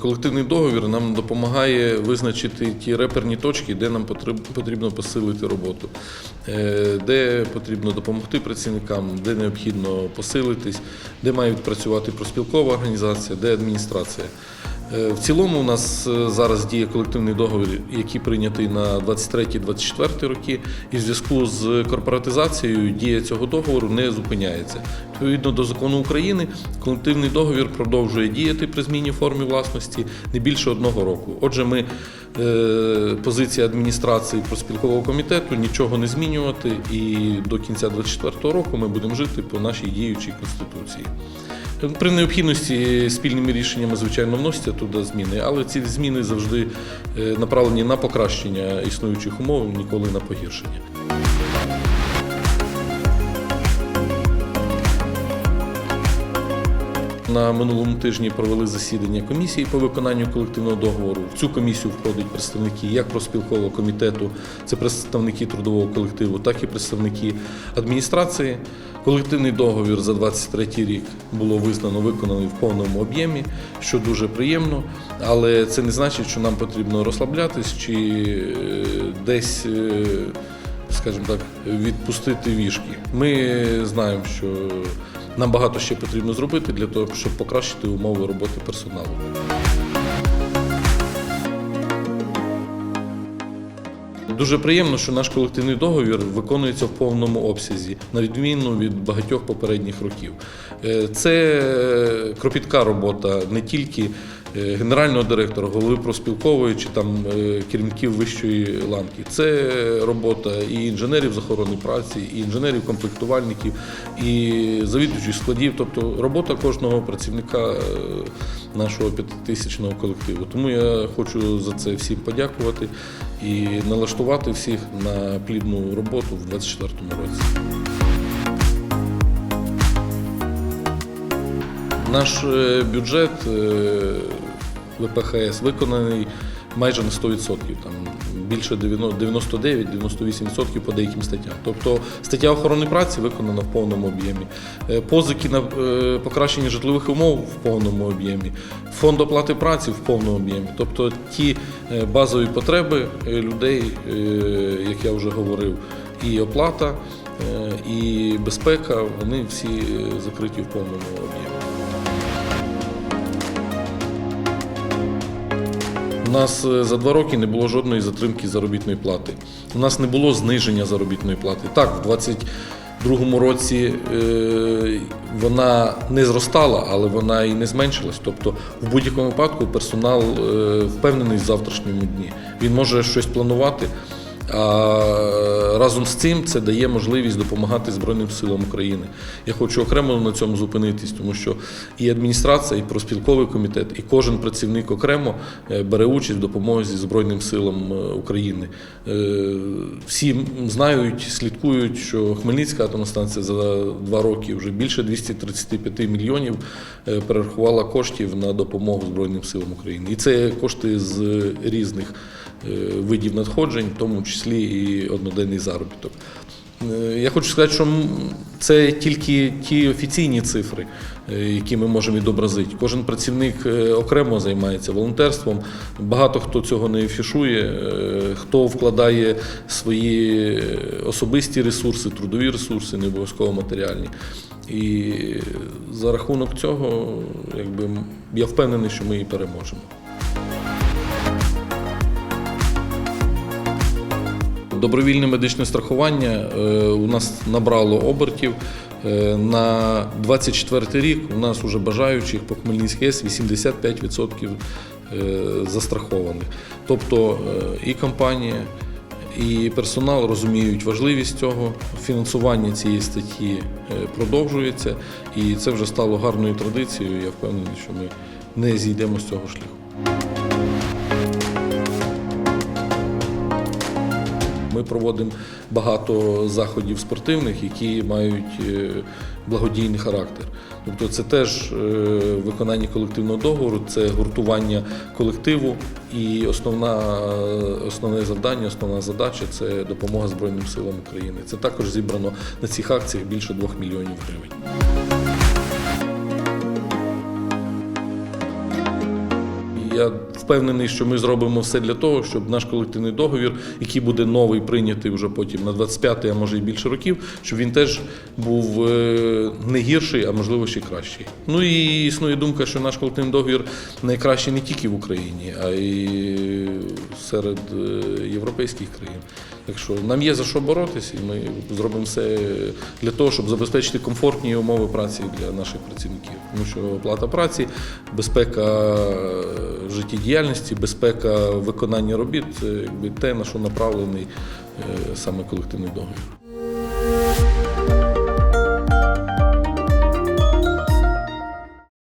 Колективний договір нам допомагає визначити ті реперні точки, де нам потрібно посилити роботу, е, де потрібно допомогти працівникам, де необхідно посилитись, де має відпрацювати проспілкова організація, де адміністрація. Е, В цілому у нас е, зараз діє колективний договір, який прийнятий на 23-24 роки, і в зв'язку з корпоратизацією дія цього договору не зупиняється. Відповідно до закону України, колективний договір продовжує діяти при зміні форми власності не більше одного року. Отже, ми е, позиція адміністрації проспілкового комітету нічого не змінювати, і до кінця 2024 року ми будемо жити по нашій діючій конституції. При необхідності спільними рішеннями, звичайно, вносяться туди зміни, але ці зміни завжди е, направлені на покращення існуючих умов, ніколи на погіршення. На минулому тижні провели засідання комісії по виконанню колективного договору. В цю комісію входять представники як проспілкового комітету, це представники трудового колективу, так і представники адміністрації. Колективний договір за 23 рік було визнано виконаний в повному об'ємі, що дуже приємно, але це не значить, що нам потрібно розслаблятись чи е, десь. Скажімо так, відпустити вішки. Ми знаємо, що нам багато ще потрібно зробити для того, щоб покращити умови роботи персоналу. Дуже приємно, що наш колективний договір виконується в повному обсязі, на відміну від багатьох попередніх років. Е, Це е, кропітка робота не тільки генерального директора, голови профспілкової чи там е, керівників вищої ланки. Це робота і інженерів з охорони праці, і інженерів комплектувальників, і завідувачів складів, тобто робота кожного працівника е, нашого п'ятитисячного колективу. Тому я хочу за це всім подякувати і налаштувати всіх на плідну роботу в 2024 році. Наш е, бюджет е, ВПХС виконаний майже на 100%, там більше 99-98% по деяким статтям. Тобто стаття охорони праці виконана в повному об'ємі. Е, Позики на е, покращення житлових умов в повному об'ємі, фонд оплати праці в повному об'ємі. Тобто ті е, базові потреби людей, як я вже говорив, і оплата, і безпека, вони всі закриті в повному об'ємі. У нас е, за два роки не було жодної затримки заробітної плати. У нас не було зниження заробітної плати. Так, в 2022 році е, вона не зростала, але вона і не зменшилась. Тобто, в будь-якому випадку персонал е, впевнений в завтрашньому дні. Він може щось планувати. А разом з цим це дає можливість допомагати Збройним силам України. Я хочу окремо на цьому зупинитись, тому що і адміністрація, і проспілковий комітет, і кожен працівник окремо е, бере участь в допомозі Збройним силам е, України. Е, Всі знають, слідкують, що Хмельницька атомна станція за два роки вже більше 235 мільйонів перерахувала коштів на допомогу Збройним силам України. І це кошти з різних видів надходжень, в тому числі і одноденний заробіток. Е, Я хочу сказати, що це тільки ті офіційні цифри, е, які ми можемо відобразити. Кожен працівник е, окремо займається волонтерством. Багато хто цього не афішує, е, хто вкладає свої особисті ресурси, трудові ресурси, не обов'язково матеріальні. І за рахунок цього, якби я впевнений, що ми і переможемо. Добровільне медичне страхування е, у нас набрало обертів. Е, На 24 рік у нас вже бажаючих по Хмельницькій АЕС 85% е, застрахованих. Тобто і компанія, і персонал розуміють важливість цього. Фінансування цієї статті продовжується, і це вже стало гарною традицією. Я впевнений, що ми не зійдемо з цього шляху. Ми проводимо багато заходів спортивних, які мають е, благодійний характер. Тобто це теж е, виконання колективного договору, це гуртування колективу і основна, основне завдання, основна задача це допомога Збройним силам України. Це також зібрано на цих акціях більше 2 мільйонів гривень. Я впевнений, що ми зробимо все для того, щоб наш колективний договір, який буде новий, прийнятий вже потім на 25, а може і більше років, щоб він теж був е, не гірший, а можливо ще кращий. Ну і існує думка, що наш колективний договір найкращий не тільки в Україні, а й серед е, європейських країн. Так що нам є за що боротися, і ми зробимо все для того, щоб забезпечити комфортні умови праці для наших працівників. Тому що оплата праці, безпека е, життєдіяльності, безпека виконання робіт це якби те, на що направлений е, саме колективний договір.